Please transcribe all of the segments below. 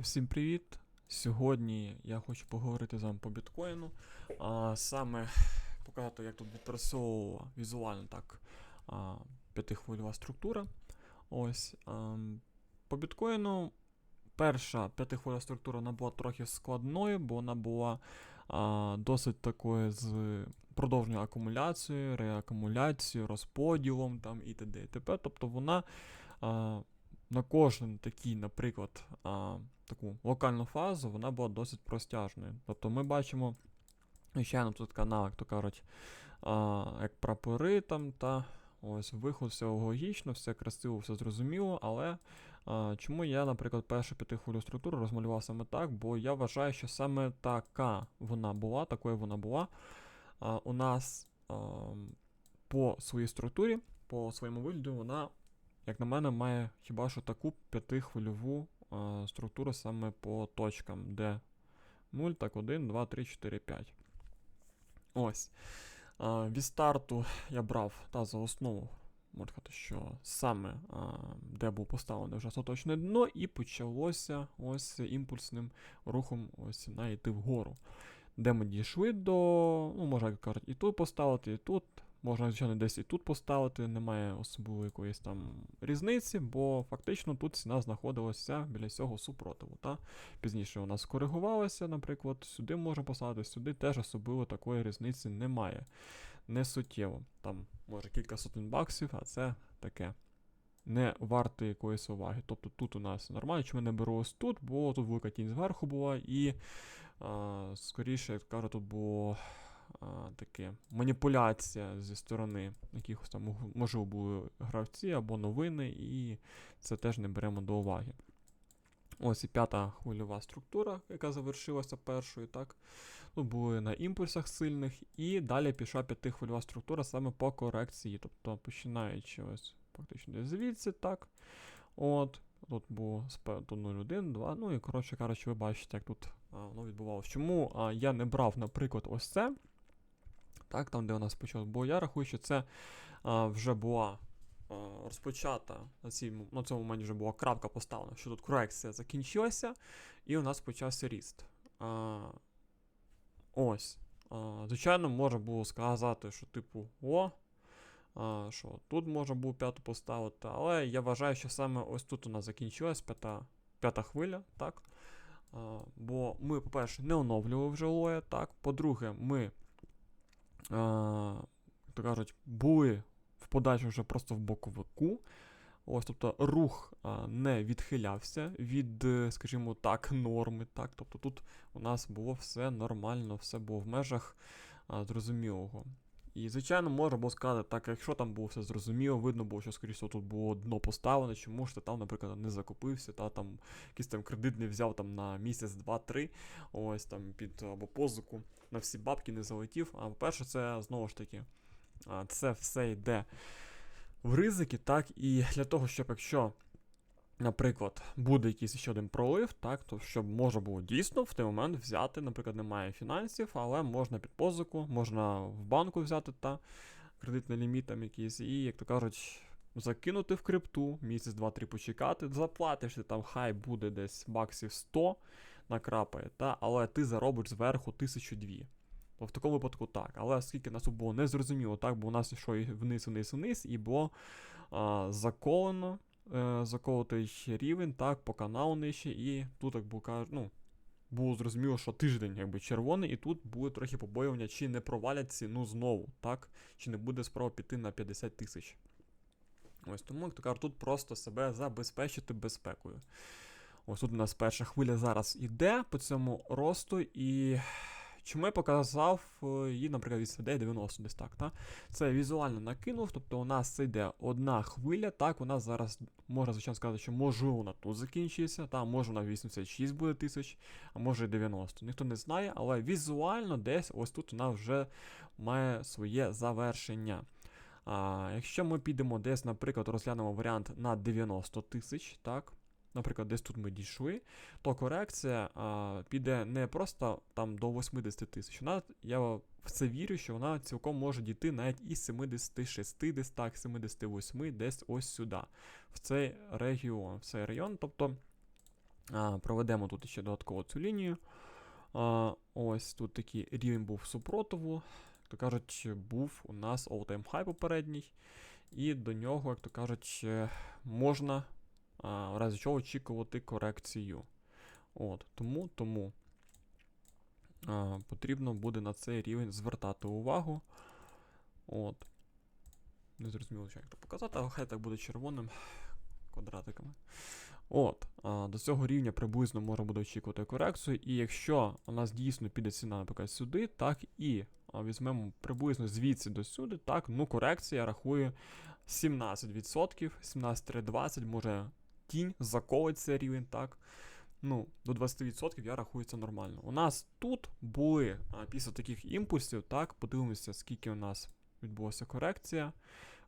Всім привіт! Сьогодні я хочу поговорити з вами по біткоїну, а саме показати, як тут відпрацьовувала візуально так п'ятихвильова структура. Ось а, по біткоїну перша п'ятихвильова структура вона була трохи складною, бо вона була а, досить такою з продовженою акумуляцією, реакумуляцією, розподілом там і т.д. і т.п. Тобто вона. А, на кожен такий, наприклад, а, таку локальну фазу, вона була досить простяжною. Тобто ми бачимо, звичайно, тут канал, як то кажуть, а, як прапори там, та ось виход, все логічно, все красиво, все зрозуміло, але а, чому я, наприклад, першу п'ятихвилю структуру розмалював саме так, бо я вважаю, що саме така вона була, такою вона була. А, у нас а, по своїй структурі, по своєму вигляду, вона як на мене, має хіба що таку п'ятихвильову а, структуру саме по точкам, де 0, так 1, 2, 3, 4, 5. Ось. А, від старту я брав та за основу, можна сказати, що саме а, де був поставлене вже остаточне дно, і почалося ось імпульсним рухом ось на йти вгору. Де ми дійшли до, ну, можна кажуть, і тут поставити, і тут. Можна, звичайно, десь і тут поставити, немає особливої якоїсь там різниці, бо фактично тут ціна знаходилася біля цього супротиву. Та? Пізніше вона скоригувалася, наприклад, сюди можна поставити, сюди теж особливо такої різниці немає. Не суттєво. Там може кілька сотень баксів, а це таке. Не варте якоїсь уваги. Тобто тут у нас нормально, чому не беру ось тут, бо тут велика тінь зверху була, і а, скоріше, як кажу, тут було а, таке маніпуляція зі сторони якихось там, можливо, були гравці або новини, і це теж не беремо до уваги. Ось і п'ята хвильова структура, яка завершилася першою, так. Тут були на імпульсах сильних, і далі пішла п'ятихвильова структура саме по корекції. Тобто починаючи ось фактично звідси, так. От. Тут було спе- тут 0,1, 2. Ну і коротше кажучи, ви бачите, як тут а, воно відбувалося. Чому а, я не брав, наприклад, ось це, так, там, де у нас почалось, бо я рахую, що це а, вже була а, розпочата, на, цій, на цьому моменті вже була крапка поставлена, що тут корекція закінчилася, і у нас почався ріст. А, ось. А, звичайно, можна було сказати, що типу, о, а, що тут можна було п'яту поставити, але я вважаю, що саме ось тут у нас закінчилась п'ята, п'ята хвиля, так. А, бо ми, по-перше, не оновлювали вже лоя, так. По-друге, ми, то кажуть, були в подачі вже просто в боковику. Ось, тобто рух а, не відхилявся від, е, скажімо так, норми. Так? Тобто тут у нас було все нормально, все було в межах а, зрозумілого. І, звичайно, можна було сказати, так, якщо там було все зрозуміло, видно було, що, скоріше, тут було дно поставлене, чому ж ти там, наприклад, не закупився, та там якийсь там кредит не взяв там на місяць, два-три, ось там під або позику, на всі бабки не залетів. А по-перше, це знову ж таки, це все йде в ризики, так, і для того, щоб якщо. Наприклад, буде якийсь ще один пролив, так, то щоб можна було дійсно в той момент взяти, наприклад, немає фінансів, але можна під позику, можна в банку взяти та кредитний ліміт там якийсь, і, як то кажуть, закинути в крипту, місяць, два-три почекати, заплатиш ти там, хай буде десь баксів 100 накрапає, та, але ти заробиш зверху 1002. То в такому випадку так. Але оскільки нас було незрозуміло, так, бо у нас йшло вниз, вниз, вниз, і було а, заколено, е, заколотий рівень, так, по каналу нижче, і тут, як каж- ну, було зрозуміло, що тиждень якби червоний, і тут були трохи побоювання, чи не провалять ціну знову, так? Чи не буде справа піти на 50 тисяч. Ось тому, як то кажуть, тут просто себе забезпечити безпекою. Ось тут у нас перша хвиля зараз іде по цьому росту, і чому я показав е, її, наприклад, від CD 90 десь так, та? Це візуально накинув, тобто у нас це йде одна хвиля, так, у нас зараз можна, звичайно, сказати, що можливо вона тут закінчиться, та, може вона 86 буде тисяч, а може 90. Ніхто не знає, але візуально десь ось тут вона вже має своє завершення. А, якщо ми підемо десь, наприклад, розглянемо варіант на 90 тисяч, так, наприклад, десь тут ми дійшли, то корекція а, піде не просто там до 80 тисяч. Вона, я в це вірю, що вона цілком може дійти навіть із 76, десь так, 78, десь ось сюди, в цей регіон, в цей район. Тобто А, проведемо тут ще додатково цю лінію. А, ось тут такий рівень був супротиву. То кажуть, був у нас all-time high попередній. І до нього, як то кажуть, можна в разі чого очікувати корекцію. От, тому, тому а, потрібно буде на цей рівень звертати увагу. От. Не зрозуміло, як це показати, але хай так буде червоним квадратиками. От, а, до цього рівня приблизно можна буде очікувати корекцію. І якщо у нас дійсно піде ціна, наприклад, сюди, так і а, візьмемо приблизно звідси до сюди, так, ну корекція я рахую 17%, 17-20, може тінь заколить цей рівень, так. Ну, до 20% я рахую це нормально. У нас тут були а, після таких імпульсів, так, подивимося, скільки у нас відбулася корекція.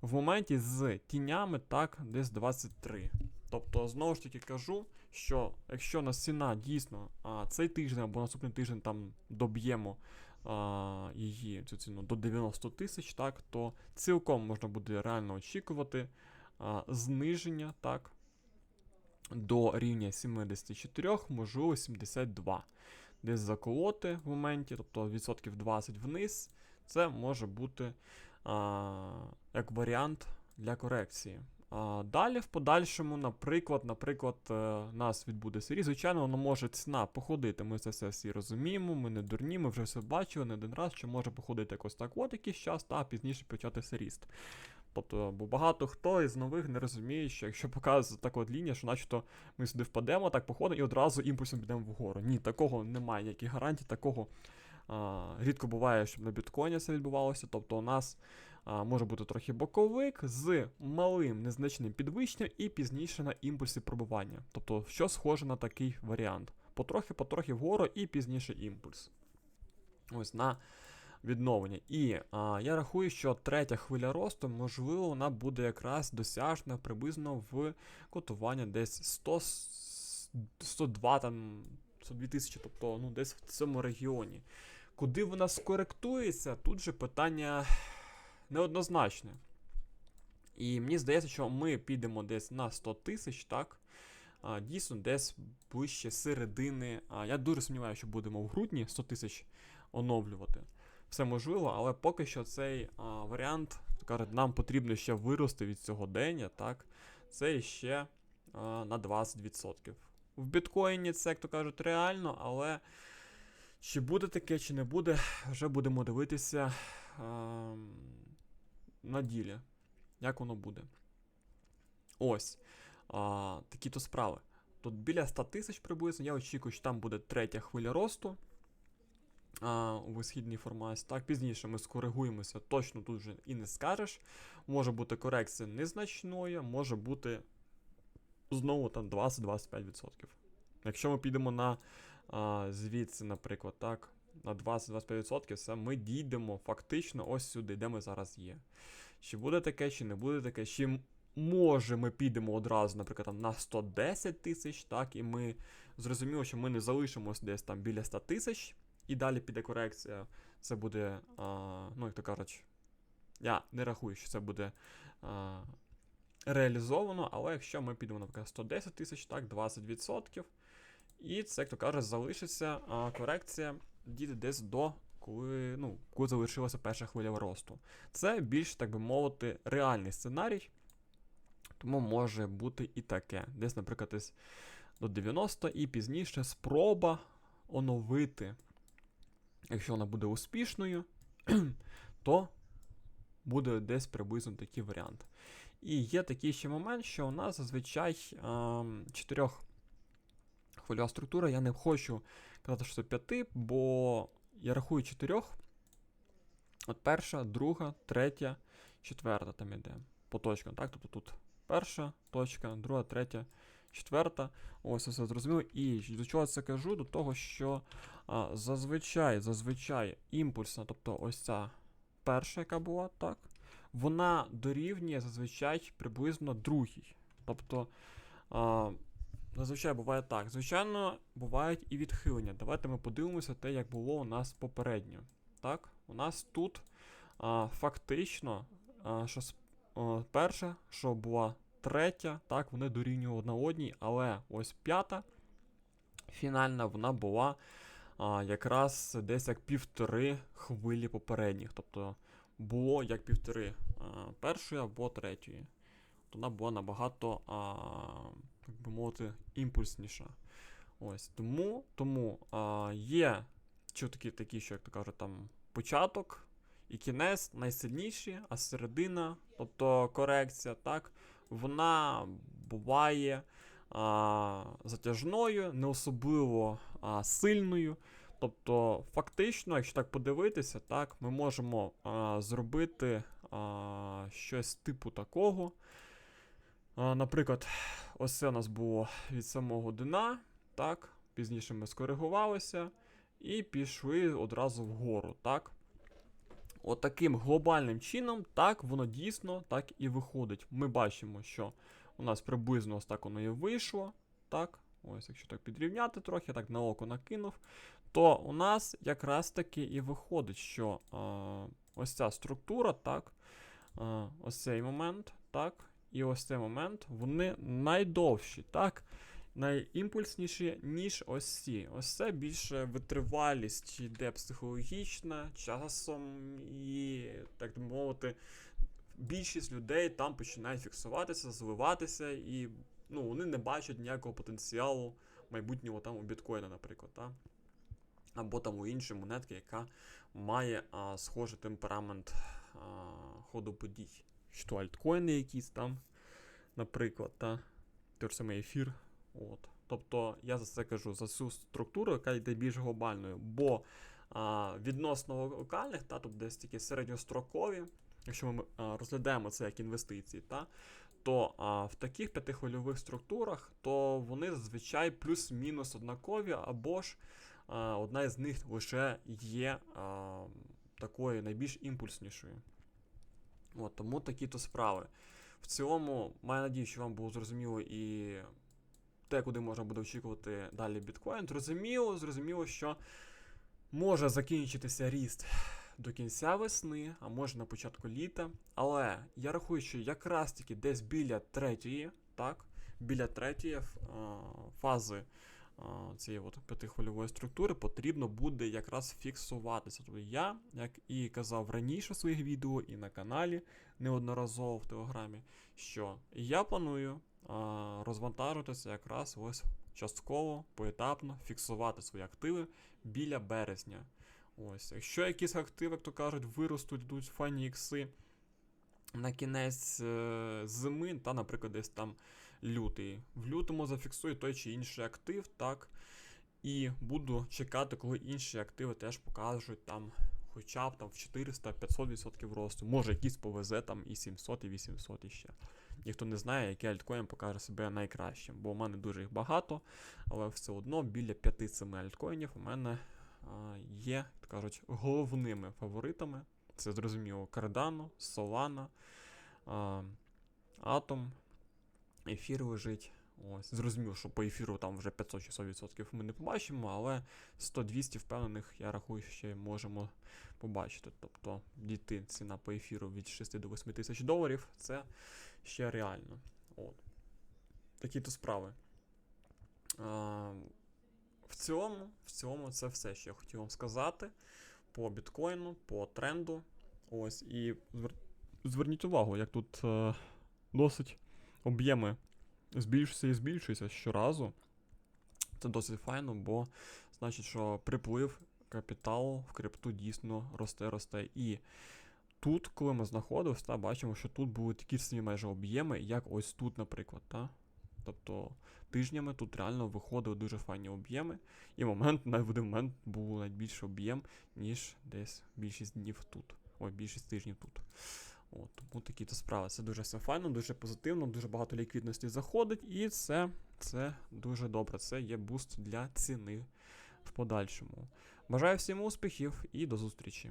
В моменті з тінями, так, десь 23. Тобто, знову ж таки кажу, що якщо нас ціна дійсно а, цей тиждень або наступний тиждень там доб'ємо а, її цю ціну до 90 тисяч, так, то цілком можна буде реально очікувати а, зниження так, до рівня 74, можливо 72. Десь заколоти в моменті, тобто відсотків 20 вниз, це може бути а, як варіант для корекції. А, далі, в подальшому, наприклад, наприклад, е, нас відбуде серій. Звичайно, воно може ціна походити. Ми це все всі розуміємо, ми не дурні, ми вже все бачили не один раз, що може походити якось так от якийсь час, та пізніше початися ріст. Тобто, бо багато хто із нових не розуміє, що якщо показується така от лінія, що начебто ми сюди впадемо, так походимо і одразу імпульсом підемо вгору. Ні, такого немає ніяких гарантій, такого а, рідко буває, щоб на біткоїні це відбувалося. Тобто у нас а, може бути трохи боковик з малим незначним підвищенням і пізніше на імпульсі пробування. Тобто, що схоже на такий варіант. Потрохи-потрохи вгору і пізніше імпульс. Ось на відновлення. І а, я рахую, що третя хвиля росту, можливо, вона буде якраз досяжна приблизно в котування десь 100, 102 там. 102 тисячі, тобто ну, десь в цьому регіоні. Куди вона скоректується, тут же питання неоднозначне. І мені здається, що ми підемо десь на 100 тисяч, так? А, дійсно, десь ближче середини. А, я дуже сумніваюся, що будемо в грудні 100 тисяч оновлювати. Все можливо, але поки що цей а, варіант, кажуть, нам потрібно ще вирости від цього дня, так? Це ще а, на 20%. В біткоїні це, як то кажуть, реально, але чи буде таке, чи не буде, вже будемо дивитися а, на ділі. Як воно буде. Ось. А, такі то справи. Тут біля 100 тисяч приблизно. Я очікую, що там буде третя хвиля росту а, у висхідній формації. Так, пізніше ми скоригуємося, точно тут вже і не скажеш. Може бути корекція незначною, може бути знову там 20-25%. Якщо ми підемо на а, звідси, наприклад, так, на 20-25%, це ми дійдемо фактично ось сюди, де ми зараз є. Чи буде таке, чи не буде таке, чи може ми підемо одразу, наприклад, там, на 110 тисяч, так, і ми зрозуміло, що ми не залишимось десь там біля 100 тисяч, і далі піде корекція. Це буде, а, ну, як то кажуть, я не рахую, що це буде а, реалізовано, але якщо ми підемо, наприклад, 110 тисяч, так, 20%, і це, як то кажуть, залишиться а, корекція дійде десь до коли, ну, коли залишилася перша хвиля росту. Це більш, так би мовити, реальний сценарій. Тому може бути і таке. Десь, наприклад, десь до 90 і пізніше спроба оновити. Якщо вона буде успішною, то буде десь приблизно такий варіант. І є такий ще момент, що у нас зазвичай ем, чотирьох хвильова структура. Я не хочу казати, що це п'яти, бо я рахую чотирьох. От перша, друга, третя, четверта там іде. По точкам, так? Тобто тут перша точка, друга, третя, четверта. Ось все зрозуміло. І до чого це кажу? До того, що а, зазвичай, зазвичай імпульсна, тобто ось ця перша, яка була, так, вона дорівнює зазвичай приблизно другій. Тобто. А, Зазвичай буває так. Звичайно, бувають і відхилення. Давайте ми подивимося те, як було у нас попередньо. Так, у нас тут а, фактично, а, що а, перша, що була третя, так, вони дорівнювали одна одній, але ось п'ята фінальна вона була а, якраз десь як півтори хвилі попередніх. Тобто було як півтори а, першої або третьої. Вона була набагато, а, так би мовити, імпульсніша. Ось тому, тому а, є чутки такі, що як то кажуть, там початок і кінець найсильніші, а середина, тобто корекція, так, вона буває а, затяжною, не особливо а, сильною. Тобто, фактично, якщо так подивитися, так, ми можемо а, зробити а, щось типу такого. А, наприклад, ось у нас було від самого дна, так, пізніше ми скоригувалися і пішли одразу вгору, так. От таким глобальним чином, так, воно дійсно так і виходить. Ми бачимо, що у нас приблизно ось так воно і вийшло. Так, ось, якщо так підрівняти трохи, так на око накинув, то у нас якраз таки і виходить, що а, ось ця структура, так, а, ось цей момент, так, і ось цей момент, вони найдовші, так, найімпульсніші, ніж ось ці. Ось це більше витривалість йде психологічна, часом і, так би мовити, більшість людей там починають фіксуватися, звиватися, і ну, вони не бачать ніякого потенціалу майбутнього там у біткоїна, наприклад. Так? Або там у іншої монетки, яка має а, схожий темперамент а, ходу подій. Що альткоїни якісь там, наприклад, та? той самий ефір. От. Тобто я за це кажу, за цю структуру, яка йде більш глобальною, бо а, відносно локальних, та, тобто десь такі середньострокові, якщо ми а, розглядаємо це як інвестиції, та, то а, в таких п'ятихвильових структурах, то вони зазвичай плюс-мінус однакові, або ж а, одна із них лише є а, такою найбільш імпульснішою. От, тому такі-то справи. В цілому, маю надію, що вам було зрозуміло і те, куди можна буде очікувати далі біткоін. Зрозуміло, зрозуміло, що може закінчитися ріст до кінця весни, а може на початку літа. Але я рахую, що якраз таки десь біля третьої, так, біля третьої а, фази цієї от п'ятихвильової структури потрібно буде якраз фіксуватися. Тобто я, як і казав раніше в своїх відео, і на каналі неодноразово в телеграмі, що я планую розвантажитися якраз ось частково, поетапно, фіксувати свої активи біля березня. Ось, Якщо якісь активи, як то кажуть, виростуть, йдуть файні ікси на кінець е, зими, та, наприклад, десь там лютий. В лютому зафіксую той чи інший актив, так. І буду чекати, коли інші активи теж покажуть там хоча б там в 400-500% росту. Може якийсь повезе там і 700, і 800 іще. Ніхто не знає, який альткоін покаже себе найкращим, бо у мене дуже їх багато, але все одно біля 5-7 альткоїнів у мене а, є, так кажуть, головними фаворитами. Це зрозуміло Cardano, Solana, а, Atom, ефір лежить. Ось, зрозуміло, що по ефіру там вже 500-600% ми не побачимо, але 100-200 впевнених, я рахую, ще можемо побачити. Тобто дійти ціна по ефіру від 6 до 8 тисяч доларів, це ще реально. От. Такі то справи. А, в цілому, в цілому, це все, що я хотів вам сказати по біткоїну, по тренду. Ось, і звер... зверніть увагу, як тут е, досить об'єми збільшуються і збільшуються щоразу. Це досить файно, бо значить, що приплив капіталу в крипту дійсно росте, росте. І тут, коли ми знаходилися, та, бачимо, що тут були такі самі майже об'єми, як ось тут, наприклад. Та? Тобто тижнями тут реально виходили дуже файні об'єми. І момент, в один момент був навіть об'єм, ніж десь більшість днів тут. Ой, більшість тижнів тут. От, Тому такі то справи. Це дуже все файно, дуже позитивно, дуже багато ліквідності заходить, і це, це дуже добре. Це є буст для ціни в подальшому. Бажаю всім успіхів і до зустрічі!